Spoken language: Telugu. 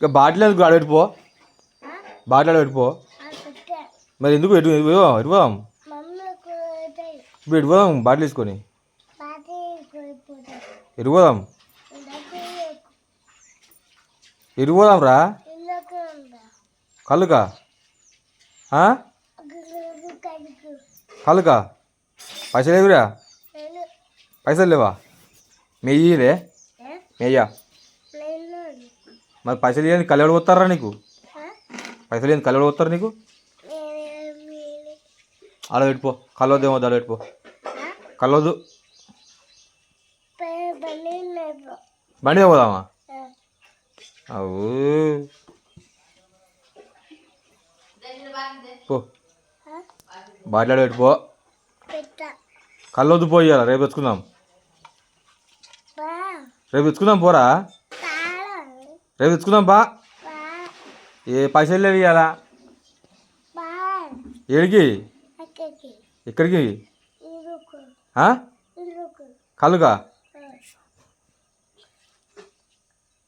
ఇక బాటిల్ ఎందుకు ఆడ పెట్టుపో? బాటిల్ ఆడ పెట్టుపో మరి ఎందుకు ఎటు ఎటు పోదాం ఎటు పోదాం మమ్మీకు ఇప్పుడు బాటిల్ తీసుకొని. పాతి కోల్పోతాం ఎటు పోదాం. ఇందాక ఎటు పోదాం రా. కళ్ళుకా? కడుకు కళ్ళుకా? పైసలు లేవురా? పైసలు లేవా? మెయ్యిలే? మెయ్యా? మరి పైసలు ఇవ్వని కళ్ళెవడు పోతారా నీకు? పైసలు ఇవ్వని కళ్ళెవడు పోతారు నీకు? అలా పెట్టుకో కళ్ళొద్దేమో అలా పెట్టుకో. లేవు. బండి పోదామా. అవు పో. ఆ? బాటిల్ ఆడ పెట్టుకో. పెట్ట. కళ్ళొద్దు పోయాల రేపు తెచ్చుకుందాం. రేపు తెచ్చుకుందాం పోరా? రేపు తెచ్చుకుందాం బా. ఏ పైసలు లేవు ఇవాళ ఏడికి? ఎక్కడికి? కళ్ళుగా